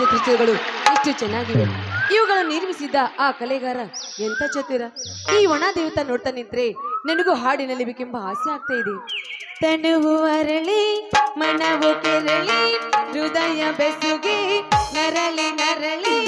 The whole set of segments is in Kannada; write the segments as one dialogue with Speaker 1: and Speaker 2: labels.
Speaker 1: ಹೆಜ್ಜೆ ಕೃತಿಗಳು ಎಷ್ಟು ಚೆನ್ನಾಗಿವೆ. ಇವುಗಳನ್ನು ನಿರ್ಮಿಸಿದ್ದ ಆ ಕಲೆಗಾರ ಎಂತ ಚತುರ ಈ ಒಣ ದೇವತ ನೋಡ್ತಾ ನಿಂತ್ರೆ ನನಗೂ ಹಾಡಿನಲ್ಲಿ ಬೇಕೆಂಬ ಆಸೆ ಆಗ್ತಾ ಇದೆ. ತನುವು ಅರಳಿ, ಮನವು ಕೆರಳಿ, ಹೃದಯ ಬೆಸುಗೆ ನರಳಿ ನರಳಿ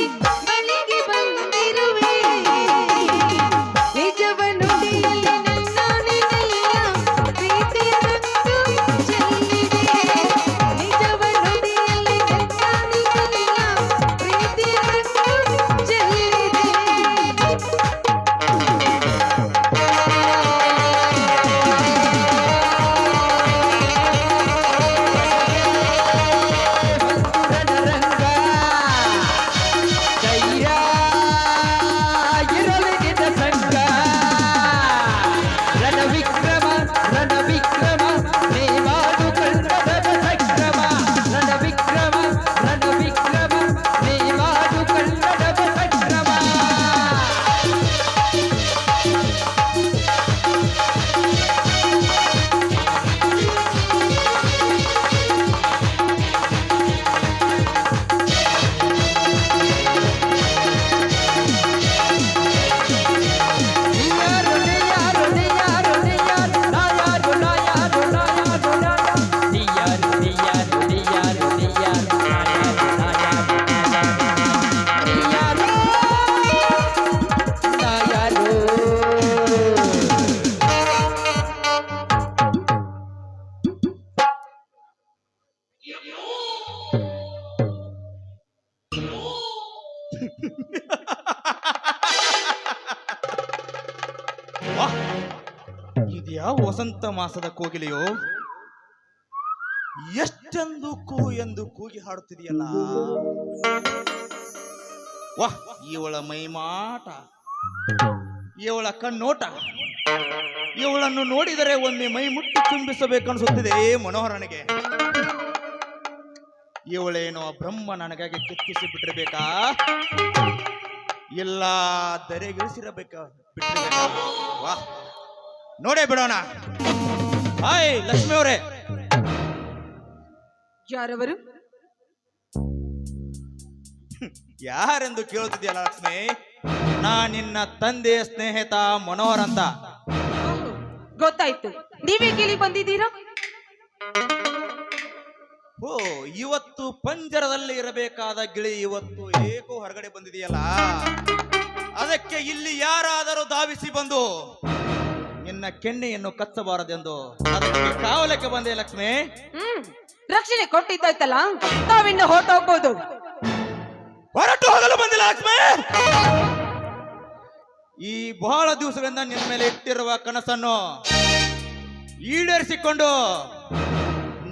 Speaker 2: ವಾಹ್! ಇದ್ಯಾವ ವಸಂತ ಮಾಸದ ಕೋಗಿಲೆಯೋ? ಎಷ್ಟೆಂದು ಕೂ ಎಂದು ಕೂಗಿ ಹಾಡುತ್ತಿದೆಯಲ್ಲ? ವಾಹ್ ಇವಳ ಮೈಮಾಟ, ಇವಳ ಕಣ್ಣೋಟ. ಇವಳನ್ನು ನೋಡಿದರೆ ಒಮ್ಮೆ ಮೈ ಮುಟ್ಟಿ ತುಂಬಿಸಬೇಕನ್ಸುತ್ತಿದೆ ಮನೋಹರನಿಗೆ. ಇವಳೇನೋ ಬ್ರಹ್ಮ ನನಗಾಗಿ ಕೆತ್ತಿಸಿ ಬಿಟ್ಟಿರ್ಬೇಕಾ? ಇಲ್ಲ ದರೆಗಿಳಿಸಿರಬೇಕ ಬಿಟ್ಟಿರ್ಬೇಕಾ? ವಾಹ್ ನೋಡೇ ಬಿಡೋಣ. ಹಾಯ್ ಲಕ್ಷ್ಮಿ ಅವರೇ.
Speaker 1: ಯಾರವರು?
Speaker 2: ಯಾರೆಂದು ಕೇಳುತ್ತಿದ್ಯಲ್ಲ ಲಕ್ಷ್ಮಿ? ನಾ ನಿನ್ನ ತಂದೆಯ ಸ್ನೇಹಿತ ಮನೋಹರ್ ಅಂತ.
Speaker 1: ಗೊತ್ತಾಯ್ತು. ನೀವೇ ಕೇಳಿ ಬಂದಿದ್ದೀರಾ?
Speaker 2: ಓ ಇವತ್ತು ಪಂಜರದಲ್ಲಿ ಇರಬೇಕಾದ ಗಿಳಿ ಇವತ್ತು ಏಕೋ ಹೊರಗಡೆ ಬಂದಿದೆಯಲ್ಲ? ಅದಕ್ಕೆ ಇಲ್ಲಿ ಯಾರಾದರೂ ಧಾವಿಸಿ ಬಂದು ನಿನ್ನ ಕೆನ್ನೆಯನ್ನು ಕಚ್ಚಬಾರದೆಂದು. ಅದಕ್ಕೆ ಕಾವಲಕ್ಕೆ ಬಂದೆ ಲಕ್ಷ್ಮಿ.
Speaker 1: ರಕ್ಷಣೆ ಕೊಟ್ಟಿದ್ದಾಯ್ತಲ್ಲ ತಾವಿನ್ನು ಹೋಗ್ಬೋದು
Speaker 2: ಹೊರಟು ಹೋಗಲು ಬಂದಿಲ್ಲ ಲಕ್ಷ್ಮಿ. ಈ ಬಹಳ ದಿವಸಗಳಿಂದ ನಿನ್ನ ಮೇಲೆ ಇಟ್ಟಿರುವ ಕನಸನ್ನು ಈಡೇರಿಸಿಕೊಂಡು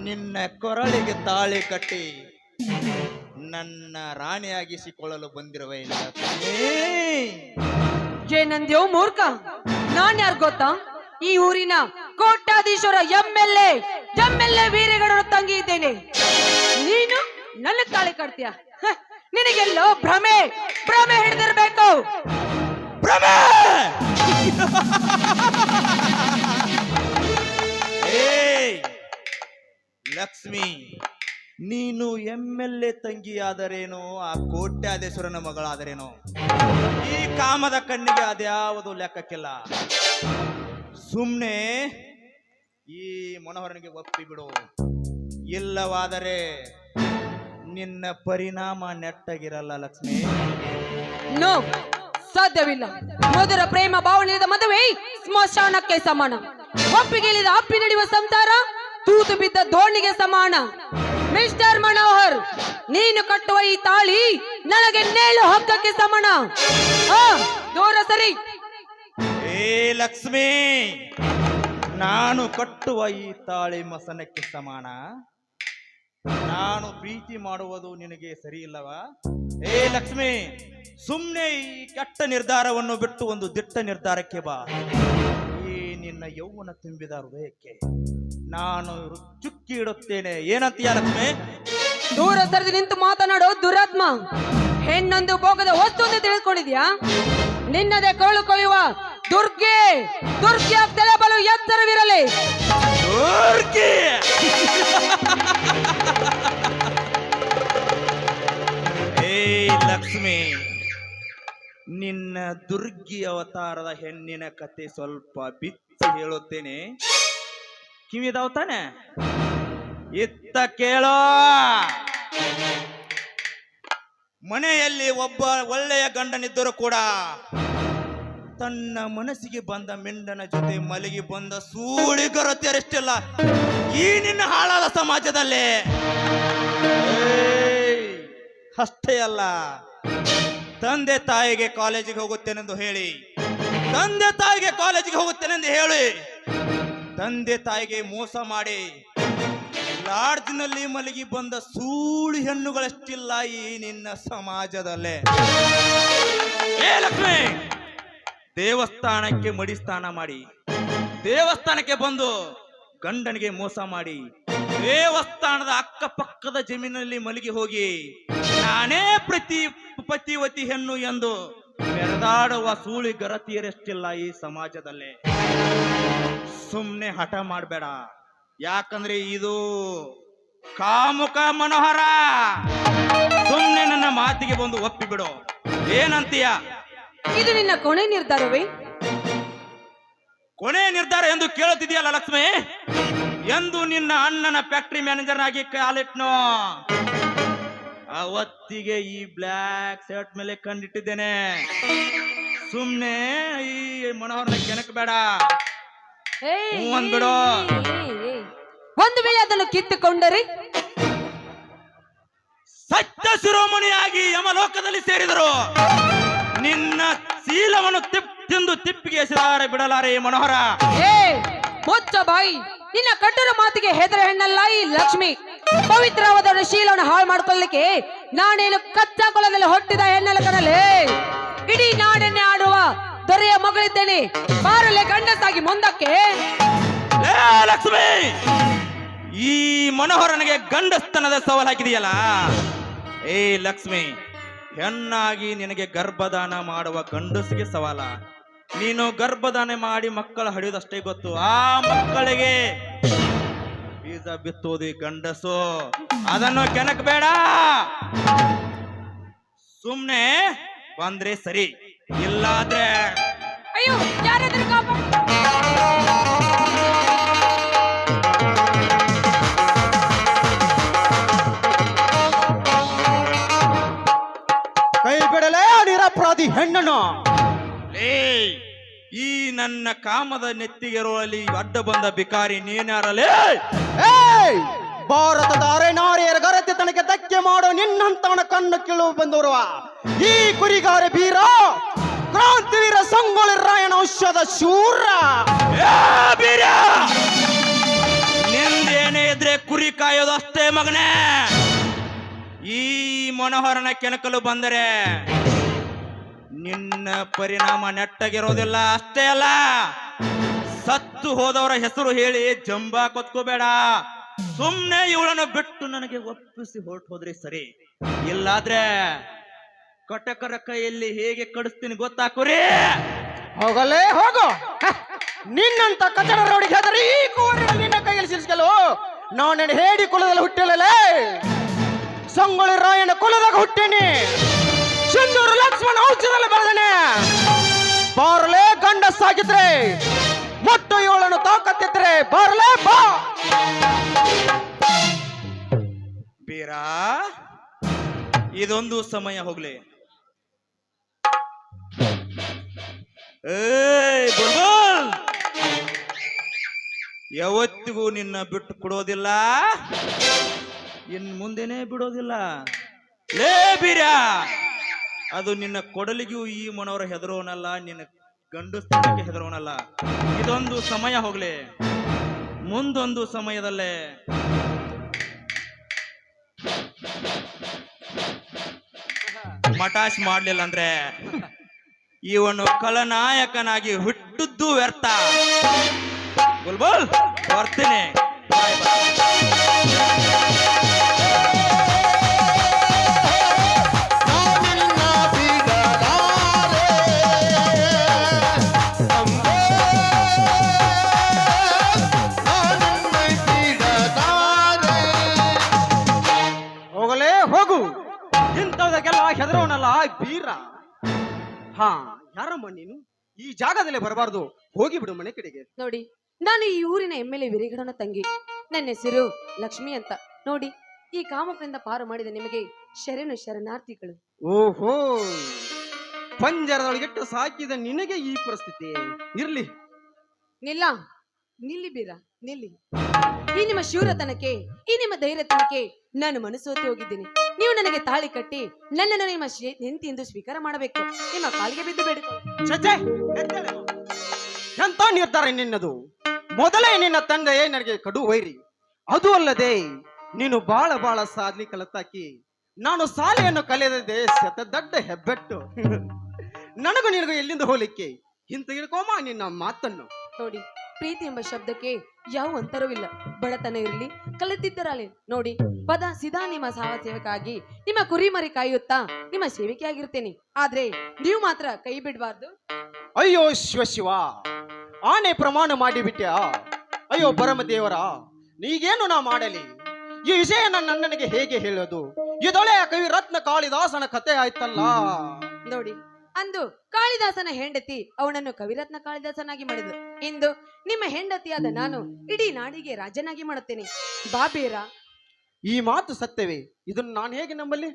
Speaker 2: ನಿನ್ನ ಕೊರಳಿಗೆ ತಾಳಿ ಕಟ್ಟಿ ನನ್ನ ರಾಣಿಯಾಗಿಸಿಕೊಳ್ಳಲು ಬಂದಿರುವ
Speaker 1: ಏನಂದ್ಯೋ ಮೂರ್ಖ. ನಾನ್ ಯಾರು ಗೊತ್ತಾ? ಈ ಊರಿನ ಕೋಟ್ಯಾಧೀಶ್ವರ M L A M L A ವೀರಗೌಡರ ತಂಗಿ ಇದ್ದೇನೆ. ನೀನು ನನ್ನ ತಾಳಿ ಕಟ್ತೀಯ? ಹ, ನಿನಗೆಲ್ಲೋ ಭ್ರಮೆ ಭ್ರಮೆ ಹಿಡಿದಿರ್ಬೇಕು.
Speaker 2: ಭ್ರಮೆ! ಲಕ್ಷ್ಮಿ, ನೀನು ಎಂ ಎಲ್ ಎ ತಂಗಿಯಾದರೇನೋ? ಆ ಕೋಟ್ಯಾದೇಶ್ವರನ ಮಗಳಾದರೇನೋ? ಈ ಕಾಮದ ಕಣ್ಣಿಗೆ ಅದ್ಯಾವುದು ಲೆಕ್ಕಕ್ಕಿಲ್ಲ. ಸುಮ್ನೆ ಈ ಮನೋಹರನಿಗೆ ಒಪ್ಪಿ ಬಿಡು. ಇಲ್ಲವಾದರೆ ನಿನ್ನ ಪರಿಣಾಮ ನೆಟ್ಟಗಿರಲ್ಲ ಲಕ್ಷ್ಮಿ.
Speaker 1: ನೋ, ಸಾಧ್ಯವಿಲ್ಲ. ಮಧುರ ಪ್ರೇಮ ಭಾವನೆಯಿಂದ ಮದುವೆ, ಸ್ಮಶಾನಕ್ಕೆ ಸಮಾನ. ಒಪ್ಪಿಗೆ ಅಪ್ಪಿ ನಡೆಯುವ ಸಂಸಾರ ತೂತು ಬಿದ್ದ ದೋಣಿಗೆ ಸಮಾನ. ಮಿಸ್ಟರ್ ಮನೋಹರ್, ನೀನು ಕಟ್ಟುವ ಈ ತಾಳಿ ನನಗೆ ನೇಳು ಹಕ್ಕಕ್ಕೆ ಸಮಾನ. ದೂರ ಸರಿ.
Speaker 2: ಏ ಲಕ್ಷ್ಮಿ, ನಾನು ಕಟ್ಟುವ ಈ ತಾಳಿ ಮಸನಕ್ಕೆ ಸಮಾನ. ನಾನು ಪ್ರೀತಿ ಮಾಡುವುದು ನಿನಗೆ ಸರಿ ಇಲ್ಲವಾ? ಏ ಲಕ್ಷ್ಮಿ ಸುಮ್ಮನೆ ಈ ಕೆಟ್ಟ ನಿರ್ಧಾರವನ್ನು ಬಿಟ್ಟು ಒಂದು ದಿಟ್ಟ ನಿರ್ಧಾರಕ್ಕೆ ಬಾ. ಈ ನಿನ್ನ ಯೌವನ ತುಂಬಿದ ಹೃದಯಕ್ಕೆ. ನಾನು ಚುಕ್ಕಿ ಇಡುತ್ತೇನೆ. ಏನಂತೀಯ ಲಕ್ಷ್ಮಿ?
Speaker 1: ದೂರ ಸರಿದು ನಿಂತು ಮಾತನಾಡೋ ದುರಾತ್ಮ ಹೆಣ್ಣೊಂದು ಭೋಗದ ವಸ್ತು ಅಂತ ತಿಳಿದುಕೊಂಡಿದ್ಯಾ ನಿನ್ನದೇ ಕರುಳು ಕೊಯ್ಯುವ ದುರ್ಗೆ ದುರ್ಗೆ ಬಲು ಎತ್ತರವಿರಲಿ.
Speaker 2: ದುರ್ಗಿ! ಲಕ್ಷ್ಮಿ ನಿನ್ನ ದುರ್ಗಿ ಅವತಾರದ ಹೆಣ್ಣಿನ ಕತೆ ಸ್ವಲ್ಪ ಬಿಚ್ಚಿ ಹೇಳುತ್ತೇನೆ. ಕಿವಿದಾವ್ ತಾನೆ? ಇತ್ತ ಕೇಳೋ! ಮನೆಯಲ್ಲಿ ಒಬ್ಬ ಒಳ್ಳೆಯ ಗಂಡನಿದ್ದರೂ ಕೂಡ ತನ್ನ ಮನಸ್ಸಿಗೆ ಬಂದ ಮೆಂಡನ ಜೊತೆ ಮಲಗಿ ಬಂದ ಸೂಳಿಗರತೆಯರಷ್ಟಿಲ್ಲ ಈ ನಿನ್ನ ಹಾಳಾದ ಸಮಾಜದಲ್ಲಿ. ಅಷ್ಟೇ ಅಲ್ಲ. ತಂದೆ ತಾಯಿಗೆ ಕಾಲೇಜಿಗೆ ಹೋಗುತ್ತೇನೆಂದು ಹೇಳಿ. ತಂದೆ ತಾಯಿಗೆ ಕಾಲೇಜಿಗೆ ಹೋಗುತ್ತೇನೆಂದು ಹೇಳಿ. ತಂದೆ ತಾಯಿಗೆ ಮೋಸ ಮಾಡಿ ಲಾಡ್ಜ್ನಲ್ಲಿ ಮಲಗಿ ಬಂದ ಸೂಳು ಹೆಣ್ಣುಗಳಷ್ಟಿಲ್ಲ ಈ ನಿನ್ನ ಸಮಾಜದಲ್ಲೇ. ಏ ಲಕ್ಷ್ಮಿ, ದೇವಸ್ಥಾನಕ್ಕೆ ಮಡಿ ಸ್ನಾನ ಮಾಡಿ, ದೇವಸ್ಥಾನಕ್ಕೆ ಬಂದು ಗಂಡನಿಗೆ ಮೋಸ ಮಾಡಿ, ದೇವಸ್ಥಾನದ ಅಕ್ಕಪಕ್ಕದ ಜಮೀನಲ್ಲಿ ಮಲಗಿ ಹೋಗಿ ನಾನೇ ಪ್ರತಿ ಪತಿವತಿ ಹೆಣ್ಣು ಎಂದು ಮೆರೆದಾಡುವ ಸೂಳಿ ಗರತಿಯರಷ್ಟಿಲ್ಲ ಈ ಸಮಾಜದಲ್ಲಿ. ಸುಮ್ನೆ ಹಠ ಮಾಡಬೇಡ. ಯಾಕಂದ್ರೆ ಇದು ಕಾಮುಕ ಮನೋಹರ. ಸುಮ್ನೆ ನನ್ನ ಮಾತಿಗೆ ಬಂದು ಒಪ್ಪಿಬಿಡು. ಏನಂತೀಯ?
Speaker 1: ಇದು ನಿನ್ನ ಕೊನೆ ನಿರ್ಧಾರವೇ?
Speaker 2: ಕೊನೆ ನಿರ್ಧಾರ ಎಂದು ಕೇಳುತ್ತಿದೆಯಲ್ಲ ಲಕ್ಷ್ಮಿ? ಎಂದು ನಿನ್ನ ಅಣ್ಣನ ಫ್ಯಾಕ್ಟರಿ ಮ್ಯಾನೇಜರ್ ಆಗಿ ಕಾಲಿಟ್ನೋ. ಅವತ್ತಿಗೆ ಈ ಬ್ಲ್ಯಾಕ್ ಶರ್ಟ್ ಮೇಲೆ ಕಂಡಿಟ್ಟಿದ್ದೇನೆ ಸುಮ್ನೆ ಈ ಮನೋಹರನ ಕೆನಕ್ ಬೇಡ
Speaker 1: ಏಯ್,
Speaker 2: ಹ್ಞೂ ಅಂದ್ಬಿಡು.
Speaker 1: ಒಂದು ವೇಳೆ ಅದನ್ನು ಕಿತ್ತುಕೊಂಡರೆ?
Speaker 2: ಸತ್ಯ ಶಿರೋಮಣಿಯಾಗಿ ಯಮಲೋಕದಲ್ಲಿ ಸೇರಿದರು. ನಿನ್ನ ಶೀಲವನ್ನು ತಿಪ್ ತಿಂದು ತಿಪ್ಪಿಗೆ ಎಸೆದಾರೆ ಬಿಡಲಾರೆ ಮನೋಹರ.
Speaker 1: ಏ ಮುಚ್ಚ ಬಾಯಿ. ನಿನ್ನ ಕಟ್ಟರ ಮಾತಿಗೆ ಹೆದರ ಹೆಣ್ಣಲ್ಲ ಈ ಲಕ್ಷ್ಮಿ. ಪವಿತ್ರವಾದ ಶೀಲವನ್ನು ಹಾಳು ಮಾಡ್ಕೊಳ್ಳಿಕ್ಕೆ ನಾನೇನು ಕಚ್ಚಾ ಕೊಲದಲ್ಲಿ ಹೊಟ್ಟಿದ ಹೆಣ್ಣಲ್ಲ ಕಣಲೇ. ಇಡೀ ನಾಡನ್ನೇ ಆಡುವ ದೊರೆಯ ಮಗಳಿದ್ದೇನೆ. ಬಾರಲೆ ಗಂಡಸಾಗಿ ಮುಂದಕ್ಕೆ.
Speaker 2: ಲೇ ಲಕ್ಷ್ಮಿ, ಈ ಮನೋಹರನಿಗೆ ಗಂಡಸ್ತನದ ಸವಾಲ್ ಹಾಕಿದೆಯಲ್ಲ? ಏ ಲಕ್ಷ್ಮಿ, ಹೆಣ್ಣಾಗಿ ನಿನಗೆ ಗರ್ಭದಾನ ಮಾಡುವ ಗಂಡಸಿಗೆ ಸವಾಲ. ನೀನು ಗರ್ಭದಾನ ಮಾಡಿ ಮಕ್ಕಳ ಹಡಿಯೋದಷ್ಟೇ ಗೊತ್ತು. ಆ ಮಕ್ಕಳಿಗೆ ಬೀಜ ಬಿತ್ತೋದು ಗಂಡಸು. ಅದನ್ನು ಕೆನಕ್ ಬೇಡ ಸುಮ್ನೆ ಬಂದ್ರೆ ಸರಿ, ಇಲ್ಲಾದ್ರೆ
Speaker 3: ಕೈ ಬಿಡಲೇ ನಿರಪರಾಧಿ
Speaker 2: ಲೇ ಈ ನನ್ನ ಕಾಮದ ನೆತ್ತಿಗೆರುವಲ್ಲಿ ಅಡ್ಡ ಬಂದ ಬಿಕಾರಿ ನೀನಾರಲೇ
Speaker 3: ಏಯ್ ಭಾರತದ ಅರೆನಾರಿಯರ ಗರತೆ ತನಗೆ ಧಕ್ಕೆ ಮಾಡೋ ನಿನ್ನಂತವನ ಕಣ್ಣು ಕೀಳು ಬಂದವರುವ. ಈ ಕುರಿಗಾರ ಬೀರ ಕ್ರಾಂತಿವೀರ ಸಂಗೊಳ್ಳಿ ರಾಯಣ ಔಷಧ ಶೂರ!
Speaker 2: ನಿಂದೇನೇ ಇದ್ರೆ ಕುರಿ ಕಾಯೋದು ಅಷ್ಟೇ ಮಗನೇ. ಈ ಮನೋಹರನ ಕೆಣಕಲು ಬಂದರೆ ನಿನ್ನ ಪರಿಣಾಮ ನೆಟ್ಟಗಿರೋದಿಲ್ಲ ಅಷ್ಟೇ ಅಲ್ಲ. ಸತ್ತು ಹೋದವರ ಹೆಸರು ಹೇಳಿ ಜಂಬ ಕೊತ್ಕೋಬೇಡ. ಸುಮ್ನೆ ಇವಳನ್ನು ಬಿಟ್ಟು ನನಗೆ ಒಪ್ಪಿಸಿ ಹೊರಟು ಹೋದ್ರಿ ಸರಿ. ಇಲ್ಲಾದ್ರೆ ಕಟಕರ ಕೈಯಲ್ಲಿ ಹೇಗೆ ಕಡಿಸ್ತೀನಿ ಗೊತ್ತಾ ಕುರಿ?
Speaker 3: ಹೋಗಲೇ ಹೋಗು. ಹ, ನಿನ್ನಂತ ಕಚಡ ರೋಡಿಗೆ ಹೆದರಿ ಈ ಕೋರಿನ ನಿನ್ನ ಕೈಯಲ್ಲಿ ಸಿಲ್ಸ್ಕಲು ನಾನು ಹೇಡಿ ಕುಲದಲ್ಲಿ ಹುಟ್ಟಿಲ್ಲಲೇ? ಸಂಗೊಳ್ಳಿ ರಾಯಣ್ಣ ಕುಲದಾಗ ಹುಟ್ಟೇನಿ. ಸಿಂಧೂರು ಲಕ್ಷ್ಮಣ ಔಷಧದಲ್ಲಿ ಬೆಳೆದನೆ. ಬಾರ್ಲೇ ಗಂಡಸ್ಸಾಗಿದ್ರೆ ಮೊಟ್ಟು ಇವಳನ್ನು ತಾಕತ್ತಿದ್ರೆ ಬಾರ್ಲೇ ಬಾ.
Speaker 2: ಬೀರಾ ಇದೊಂದು ಸಮಯ ಹೋಗ್ಲಿ. ಏಯ್, ಬುಲ್ಬುಲ್! ಯಾವತ್ತಿಗೂ ನಿನ್ನ ಬಿಟ್ಟು ಕೊಡೋದಿಲ್ಲ. ಇನ್ ಮುಂದೆನೆ ಬಿಡೋದಿಲ್ಲ. ಲೇ ಬೀರ ಅದು ನಿನ್ನ ಕೊಡಲಿಗೂ ಈ ಮನೋರ ಹೆದರೋನಲ್ಲ, ನಿನ್ನ ಗಂಡು ಸ್ಥಾನಕ್ಕೆ ಹೆದರೋನಲ್ಲ. ಇದೊಂದು ಸಮಯ ಹೋಗ್ಲಿ. ಮುಂದೊಂದು ಸಮಯದಲ್ಲೇ. ಮಟಾಶ್ ಮಾಡ್ಲಿಲ್ಲ ಅಂದ್ರೆ. ಇವನು ಕಲನಾಯಕನಾಗಿ ಹುಟ್ಟಿದ್ದು ವ್ಯರ್ಥ. ಬುಲ್ಬುಲ್ ಬರ್ತೀನಿ.
Speaker 3: ಹೋಗಲೇ ಹೋಗು. ಇಂಥದಕ್ಕೆಲ್ಲ ಹೆದರೋನಲ್ಲ ಬೀರ. ಹಾ. ನೀನು? ಈ ಜಾಗದಲ್ಲೇ ಬರಬಾರ್ದು. ಹೋಗಿ ಬಿಡು ಮನೆ ಕಡೆಗೆ.
Speaker 1: ನೋಡಿ ನಾನು ಈ ಊರಿನ ಎಂ ಎಲ್ ಎ ವಿರಿಗಡನ ತಂಗಿ. ನನ್ನ ಹೆಸರು ಲಕ್ಷ್ಮಿ ಅಂತ. ನೋಡಿ ಈ ಕಾಮಕರಿಂದ ಪಾರು ಮಾಡಿದ ನಿಮಗೆ ಶರಣು ಶರಣಾರ್ಥಿಗಳು.
Speaker 3: ಓಹೋ! ಪಂಜರದೊಳಗಿಟ್ಟು ಸಾಕಿದ ನಿನಗೆ ಈ ಪರಿಸ್ಥಿತಿ. ಇರ್ಲಿ.
Speaker 1: ನಿಲ್ಲ. ನಿಲ್ಲಿ ಬೀರ ನಿಲ್ಲಿ. ಈ ನಿಮ್ಮ ಶೂರತನಕ್ಕೆ ಈ ನಿಮ್ಮ ಧೈರ್ಯತನಕ್ಕೆ ನಾನು ಮನಸ್ಸೋತಿ ಹೋಗಿದ್ದೀನಿ. ನೀವು ನನಗೆ ತಾಳಿ ಕಟ್ಟಿ ನನ್ನನ್ನು ನಿಮ್ಮ ಹೆಂಡತಿ ಎಂದು ಸ್ವೀಕಾರ ಮಾಡಬೇಕು. ನಿಮ್ಮ ಕಾಲಿಗೆ ಬಿದ್ದು ಬೇಡಿಕೊ
Speaker 3: ಎದ್ದೇಳು. ಎಂತ ನಿರ್ಧಾರ ನಿನ್ನದು? ಮೊದಲೇ ನಿನ್ನ ತಂದೆಯೇ ನನಗೆ ಕಡು ವೈರಿ. ಅದು ಅಲ್ಲದೆ ನೀನು ಬಾಳ ಬಾಳ ಸಾಧನೆ ಕಲತಾಕಿ ನಾನು ಸಾಲೆಯನ್ನು ಕಲಿಯದೆ ಸತ ದಡ್ಡ ಹೆಬ್ಬೆಟ್ಟು. ನನಗೂ ನಿನಗೂ ಎಲ್ಲಿಂದ ಹೋಲಿಕ್ಕೆ ಇಂತ ಹಿಡ್ಕೋಮ ನಿನ್ನ ಮಾತನ್ನು.
Speaker 1: ನೋಡಿ ಪ್ರೀತಿ ಎಂಬ ಶಬ್ದಕ್ಕೆ ಯಾವ ಅಂತರವಿಲ್ಲ. ಬಡತನ ಇರಲಿ ಕಲಿತಿದ್ದರಲ್ಲಿ ನೋಡಿ ಪದ ಸಿದಾ ನಿಮ್ಮ ಸಹ ಸೇವಕಾಗಿ ನಿಮ್ಮ ಕುರಿ ಮರಿ ಕಾಯುತ್ತಾ ನಿಮ್ಮ ಸೇವಿಕೆ ಆಗಿರ್ತೇನೆ ಆದ್ರೆ ನೀವು ಮಾತ್ರ ಕೈ ಬಿಡಬಾರ್ದು.
Speaker 3: ಅಯ್ಯೋ ಶಿವ ಶಿವ ಆನೆ ಪ್ರಮಾಣ ಮಾಡಿಬಿಟ್ಟ್ಯಾ ಅಯ್ಯೋ ಪರಮ ದೇವರ ನೀಗೇನು ನಾ ಮಾಡಲಿ? ಈ ವಿಷಯ ನನ್ನ ನನಗೆ ಹೇಗೆ ಹೇಳೋದು? ಇದೊಳೆ ಕವಿ ರತ್ನ ಕಾಳಿದಾಸನ ಕಥೆ ಆಯ್ತಲ್ಲ?
Speaker 1: ನೋಡಿ ಅಂದು ಕಾಳಿದಾಸನ ಹೆಂಡತಿ ಅವನನ್ನು ಕವಿರತ್ನ ಕಾಳಿದಾಸನಾಗಿ ಮಾಡಿದ್ರು ಇಂದು ನಿಮ್ಮ ಹೆಂಡತಿಯಾದ ನಾನು ಇಡೀ ನಾಡಿಗೆ ರಾಜನಾಗಿ ಮಾಡುತ್ತೇನೆ. ಬಾಬೇರ.
Speaker 3: ಈ ಮಾತು ಸತ್ಯವೇ? ಇದನ್ನು ನಾನು ಹೇಗೆ ನಂಬಲಿ?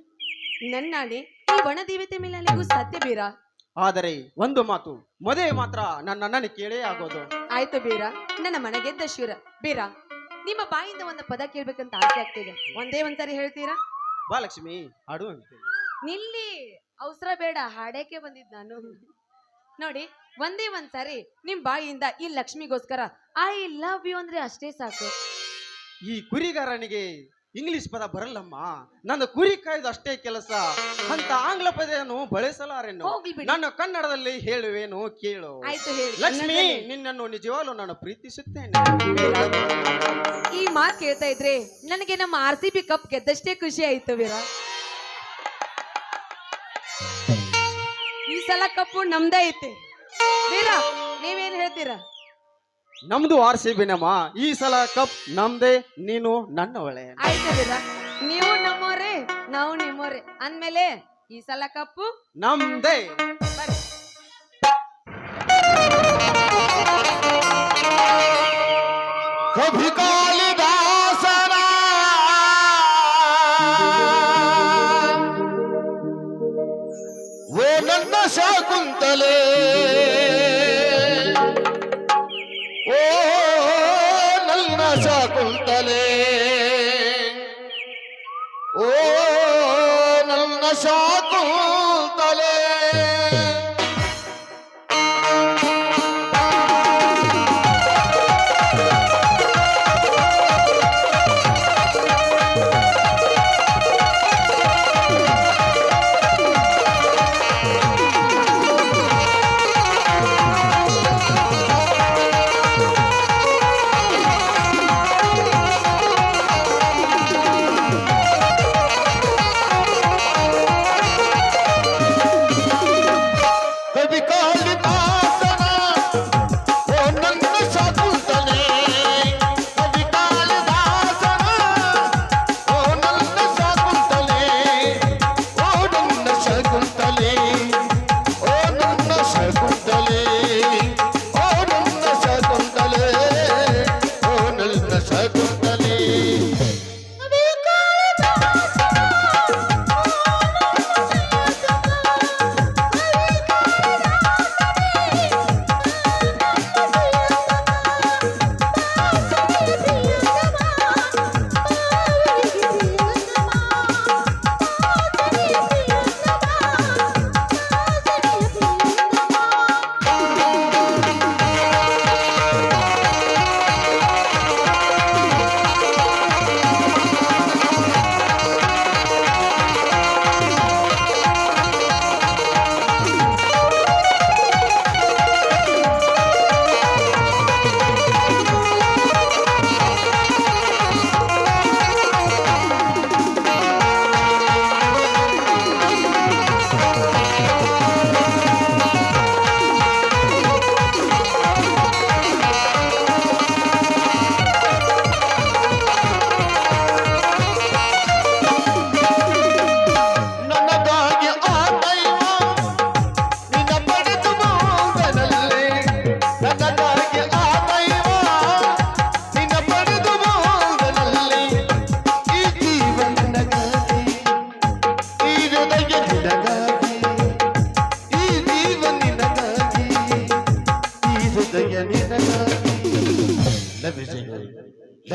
Speaker 1: ನನ್ನಾಡಿ ಈ ವನದೇವತೆ ಮೇಲೆ ಅಲ್ಲಿಗೂ ಸತ್ಯ ಬೀರ?
Speaker 3: ಆದರೆ ಒಂದು ಮಾತು ಮದುವೆ ಮಾತ್ರ ನನ್ನ ಕೇಳೇ ಆಗೋದು.
Speaker 1: ಆಯ್ತು ಬೀರ ನನ್ನ ಮನೆಗೆದ್ದ ಶಿವರ ಬೀರ ನಿಮ್ಮ ಬಾಯಿಂದ ಒಂದು ಪದ ಕೇಳ್ಬೇಕಂತ ಆಸೆ ಆಗ್ತಿದೆ. ಒಂದೇ ಒಂದ್ಸರಿ ಹೇಳ್ತೀರಾ?
Speaker 3: ಬಾಲಕ್ಷ್ಮಿ ಹಾಡು ಅಂತ.
Speaker 1: ನಿಲ್ಲಿ. ಅವಸರ ಬೇಡ ಹಾಡೇಕೆ ಬಂದಿದ್ ನಾನು? ನೋಡಿ ಒಂದೇ ಒಂದ್ಸರಿ ನಿಮ್ ಬಾಯಿಯಿಂದ ಈ ಲಕ್ಷ್ಮಿಗೋಸ್ಕರ ಐ ಲವ್ ಯು ಅಂದ್ರೆ ಅಷ್ಟೇ ಸಾಕು.
Speaker 3: ಈ ಕುರಿಗಾರನಿಗೆ ಇಂಗ್ಲಿಷ್ ಪದ ಬರಲ್ಲಮ್ಮ. ನನ್ನ ಕುರಿ ಕಾಯ್ದು ಅಷ್ಟೇ ಕೆಲಸ. ಅಂತ ಆಂಗ್ಲ ಪದವನ್ನು ಬಳಸಲಾರೆನು
Speaker 1: ಹೋಗ್ಲಿ ಬಿಡಿ
Speaker 3: ನನ್ನ ಕನ್ನಡದಲ್ಲಿ ಹೇಳುವೇನು ಕೇಳು.
Speaker 1: ಆಯ್ತು ಹೇಳಿ.
Speaker 3: ಲಕ್ಷ್ಮಿ. ನಿನ್ನನ್ನು ನಿಜವಾಗ್ಲು ನಾನು ಪ್ರೀತಿಸುತ್ತೇನೆ.
Speaker 1: ಈ ಮಾತು ಕೇಳ್ತಾ ಇದ್ರೆ ನನಗೆ ನಮ್ಮ ಆರ್ ಸಿ ಬಿ ಕಪ್ ಗೆದ್ದಷ್ಟೇ ಖುಷಿ ಆಯ್ತು ವೀರ. ಈ ಸಲ ಕಪ್ಪು ನಮ್ದೇ ಐತಿ. ವೀರ ನೀವೇನ್ ಹೇಳ್ತೀರಾ?
Speaker 3: ನಮ್ದು ಆರ್ ಸಿ ಬಿನಮ್ಮ ಈ ಸಲ ಕಪ್ ನಮ್ದೇ ನೀನು ನನ್ನವಳೆ.
Speaker 1: ಆಯ್ತು ವೀರ. ನೀವು ನಮ್ಮೋರೆ ನಾವು ನಿಮ್ಮೋರೆ. ಅಂದ್ಮೇಲೆ ಈ ಸಲ ಕಪ್ಪು
Speaker 3: ನಮ್ದೇ.
Speaker 1: ಬರ್ರಿ.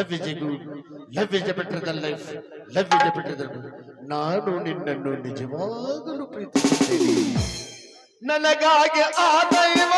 Speaker 4: Love is a good love is a better than life love is a better than ನಾನು ನಿನ್ನನ್ನು ನಿಜವಾಗಲೂ ಪ್ರೀತಿಸುತ್ತೇನೆ. ನನಗಾಗಿ ಆ ದೈವ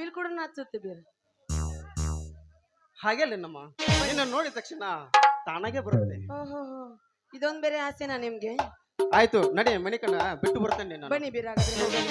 Speaker 1: ನವಿಲ್ ಕೂಡ ನಾಚುತ್ತೆ ಬೇರೆ.
Speaker 3: ಹಾಗೆಲ್ಲ ನಮ್ಮ ನಿನ್ನ ನೋಡಿದ ತಕ್ಷಣ ತಾನಾಗೆ ಬರುತ್ತೆ.
Speaker 1: ಓಹೋ ಇದೊಂದ್ ಬೇರೆ ಆಸೆನಾ ನಿಮ್ಗೆ?
Speaker 3: ಆಯ್ತು ನಡಿ ಮಣಿಕಣ್ಣ ಬಿಟ್ಟು ಬರ್ತೇನೆ ನಾನು.
Speaker 1: ಬನ್ನಿ ಬೀರ ಹಾಗಾದ್ರೆ ಹೋಗೋಣ.